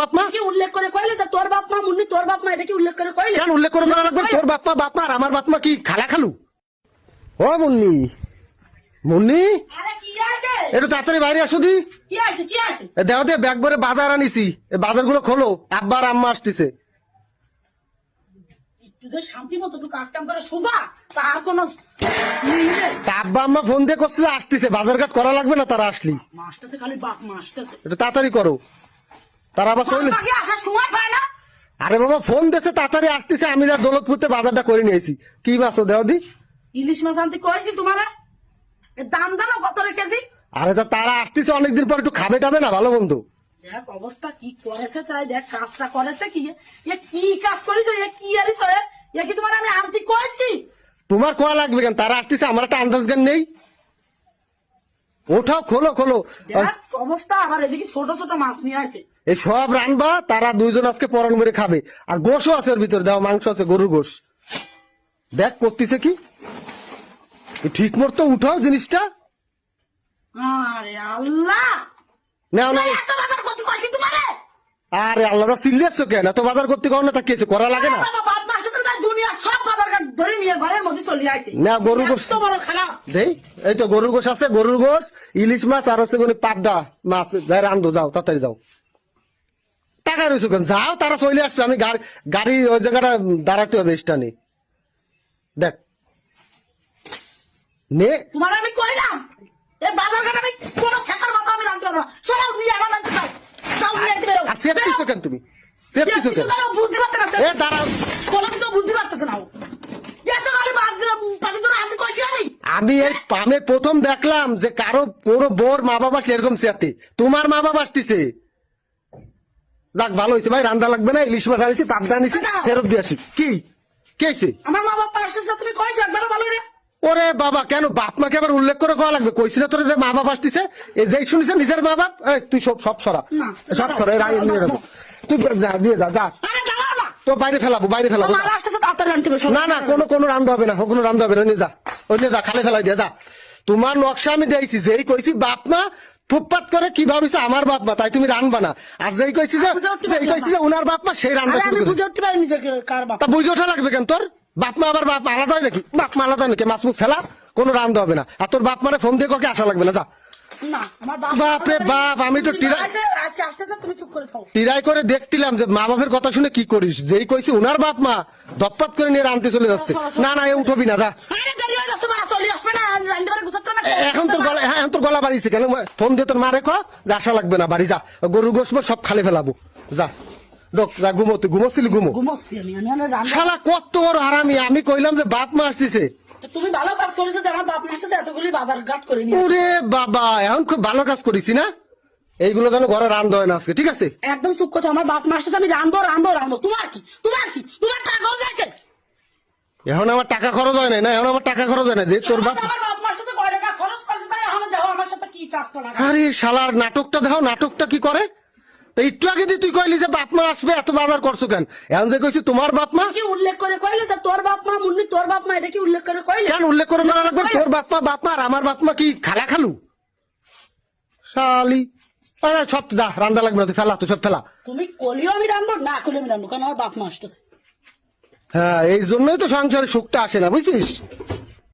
বাপ মা? কি উল্লেখ করে কইলে তা তোর বাপ মা মুন্নি তোর বাপ মা এটা কি উল্লেখ করে কইলে। কেন উল্লেখ করে লাগবে তোর বাপ মা বাপ মা আর আমার বাপ মা কি খালা খালু? ও মুন্নি। মুন্নি? একটু তাড়াতাড়ি বাইরে আসো দি। দেখো ব্যাগ ভরে বাজার আনিছি। বাজারগুলো খোলো। আব্বা আর আম্মা আসতেছে। আব্বা আম্মা ফোন দিয়ে করছে আসতেছে। বাজার ঘাট করা লাগবে না তারা আসলি। তাড়াতাড়ি করো। তারা আবার চলে আসার সময় পায় না। আরে বাবা ফোন দেছে তাড়াতাড়ি আসতেছে আমি যা দৌলতপুরতে বাজারটা করে নিয়েছি। কি মাছ দেও দি ইলিশ মাছ আনতে কয়েছি তোমার? দাম জানো কত রে কেজি? আরে তা তারা আসতেছে অনেকদিন পর একটু খাবে টাবে না ভালো বন্ধু। দেখ অবস্থা কি করেছে তাই দেখ কাজটা করেছে কি এ কি কাজ করেছে এ কি আরিস এ? কি তোমার আমি আনতে কয়েছি তোমার কোয়া লাগবে কেন? তারা আসতেছে আমার একটা আন্দাজ জ্ঞান নেই। ওঠাও খোলো খোলো। অবস্থা আবার এদিকে ছোট ছোট মাছ নিয়ে আসে। এই সব রানবা তারা দুইজন আজকে পরন করে খাবে। আর গোশও আছে ওর ভিতরে দাও মাংস আছে গরুর গোশ। দেখ করতেছে কি? ঠিক মতো উঠাও জিনিসটা। আরে আল্লাহ! নাও না। এত বাজার কত কইছি তোমারে? আরে আল্লাহরা সিরিয়াস কেন? এত বাজার করতে কর না তা করা লাগে না। বাবা বাপ মাসে তাই সব ধরে নিয়ে ঘরের মধ্যে চলে আসে না, গরুর গোশত- এত বড় খেলা দেই এই তো গরুর গোশ আছে গরুর গোশ ইলিশ মাছ আর হচ্ছে কোনো পাবদা মাছ। যাই রান্ধো যাও তাড়াতাড়ি যাও। টাকা রয়েছে কেন যাও তারা চলে আসবে। আমি গাড়ি ওই জায়গাটা দাঁড়াতে হবে স্টানে দেখ। নে। তোমার আমি কইলাম। এই বাজার ঘাট আমি কোন সেটার মাথা আমি জানতে পারব সরাও নিয়ে আমার মানতে চাই যাও নিয়ে আনতে সেফ কিছু কেন তুমি? সেফ কিছু কেন? বুঝতে পারতে না এ দাঁড়াও কোনো কিছু বুঝতে পারতেছে না ও। এত গালি মাছ দিলে পাতি ধরে আসি কইছি আমি এই আমি প্রথম দেখলাম যে কারও কোনো বোর মা বাবা এরকম চেয়াতে তোমার মা বাবা আসতেছে। যাক ভালো হয়েছে ভাই রান্না লাগবে না ইলিশ মাছ আনিছি পাবদা আনিছি ফেরত দিয়ে আসি। কি? কেছে আমার মা বাবা আসছে তুমি কইছি একবার ভালো রে ওরে বাবা কেন? বাপ মাকে আবার উল্লেখ করে কওয়া লাগবে? কইছিল তোর যে মা বাবা আসতেছে? এই যে শুনিস নিজের মা বাপ এই, তুই সব সব সরা। না। সব সরা রায় নিয়ে যাব। তুই যা দিয়ে যা যা। না তো বাইরে ফেলাবো বাইরে ফেলাবো না না কোনো কোনো রান্ধা হবে না কোনো রান্ধা হবে না নিয়ে যা। ওই নিয়ে যা খালে ফেলাই দিয়ে যা। তোমার নকশা আমি দিয়েছি যেই কইছি বাপ মা ফুটপাত করে কি ভাবিছো? আমার বাপ মা তাই তুমি রানবা না। আর যেই কইছি যে যেই কইছি যে উনার বাপ মা সেই রান্না আমি। বুঝে উঠতে পারি নিজে কার বাপ তা বুঝে ওঠা লাগবে কেন তোর? বাপ মা আবার বাপ আলাদা হয় নাকি? বাপ মা আলাদা হয় নাকি? মাছ মুছ ফেলা কোনো রান্ধা হবে না। আর তোর বাপ মারে ফোন দিয়ে কাউকে আসা লাগবে না যা। না বাপ বাপ রে বাপ, আমি তো টিরা- আজকে- আজকে আসতেছে তুমি চুপ করে থাকো টিরাই করে দেখতিলাম যে মা বাপের কথা শুনে কি করিস? যেই কইছি উনার বাপ মা দপ্পাত করে নিয়ে রানতে চলে যাচ্ছে। না না এ উঠবি না যা। আরে দেরি যাচ্ছে মা চলে আসবে না রান্না করে গুছাতে না এ- এখন তোর গলা হ্যাঁ এখন তোর গলা বাড়িছে কেন? ফোন দিয়ে তোর মারে কো যে আসা লাগবে না বাড়ি যা। গরু গোসবো সব খালে ফেলাবো। যা। ডোক যা ঘুমো তুই ঘুমোছিলি ঘুমো। শালা কত বড় হারামি আমি কইলাম যে বাপ মা আসতেছে। তুমি ভালো কাজ করেছ আমার বাপ মার সাথে এতগুলি বাজার ঘাট করে ওরে বাবা এখন খুব ভালো কাজ করিস না? এইগুলো যেন ঘরে না আজকে ঠিক আছে? একদম চুপ করছ আমার বাপ মার সাথে আমি রানবো রানবো রানবো। তোমার কি? তোমার কি? তোমার টাকা খরচ আছে এখন আমার টাকা খরচ হয় না না? এখন আমার টাকা খরচ হয় না যে তোর বাপ করেছে আরে শালার নাটকটা দেখো নাটকটা কি করে? তা একটু আগে তুই কইলি যে বাপ মা আসবে এত বাজার করছ কেন? এখন যে কইছি তোমার বাপ মা? কি উল্লেখ করে কইলে তা তোর বাপ মা মুন্নি তোর বাপ মা এটা কি উল্লেখ করে কইলে? কেন উল্লেখ করে করা লাগবে? তোর বাপ মা বাপ মা আর আমার বাপ মা কি খালা খালু? শালি। আরে সব যা রান্দা লাগবে না ফেলা তুই সব ফেলা। তুমি কলিও আমি রানবো না কলিও আমি রানবো কারণ আমার বাপ মা আসতেছে? হ্যাঁ এই জন্যই তো সংসারে সুখটা আসে না বুঝছিস?